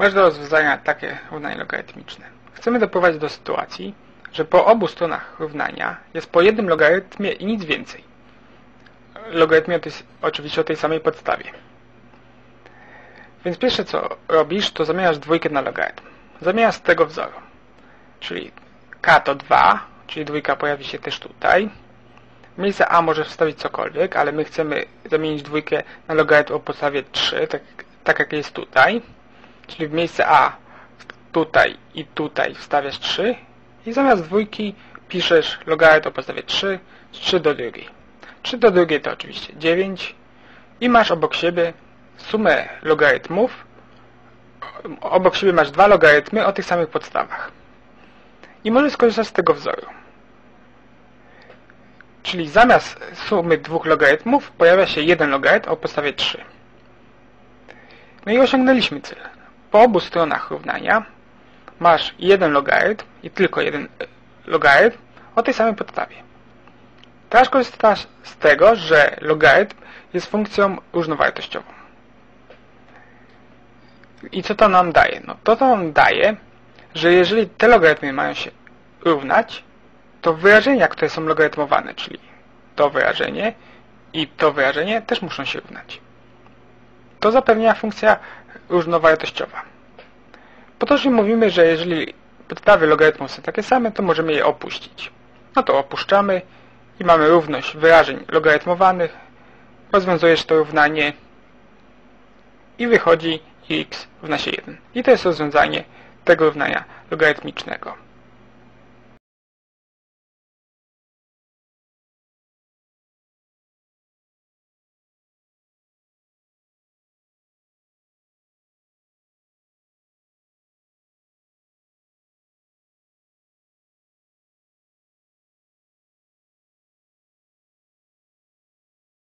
Masz do rozwiązania takie równanie logarytmiczne. Chcemy doprowadzić do sytuacji, że po obu stronach równania jest po jednym logarytmie i nic więcej. Logarytmie tej, oczywiście o tej samej podstawie. Więc pierwsze co robisz, to zamieniasz dwójkę na logarytm. Zamiast tego wzoru. Czyli k to 2, czyli dwójka pojawi się też tutaj. Miejsce a możesz wstawić cokolwiek, ale my chcemy zamienić dwójkę na logarytm o podstawie 3, tak, tak jak jest tutaj. Czyli w miejsce a tutaj i tutaj wstawiasz 3 i zamiast dwójki piszesz logarytm o podstawie 3 z 3 do drugiej. 3 do drugiej to oczywiście 9 i masz obok siebie sumę logarytmów. Obok siebie masz dwa logarytmy o tych samych podstawach. I możesz skorzystać z tego wzoru. Czyli zamiast sumy dwóch logarytmów pojawia się jeden logarytm o podstawie 3. No i osiągnęliśmy cel. Po obu stronach równania masz jeden logarytm i tylko jeden logarytm o tej samej podstawie. Teraz korzystasz z tego, że logarytm jest funkcją różnowartościową. I co to nam daje? No to to nam daje, że jeżeli te logarytmy mają się równać, to wyrażenia, które są logarytmowane, czyli to wyrażenie i to wyrażenie też muszą się równać. To zapewnia funkcja różnowartościowa. Potocznie mówimy, że jeżeli podstawy logarytmów są takie same, to możemy je opuścić. No to opuszczamy i mamy równość wyrażeń logarytmowanych. Rozwiązujesz to równanie i wychodzi x równa się 1. I to jest rozwiązanie tego równania logarytmicznego.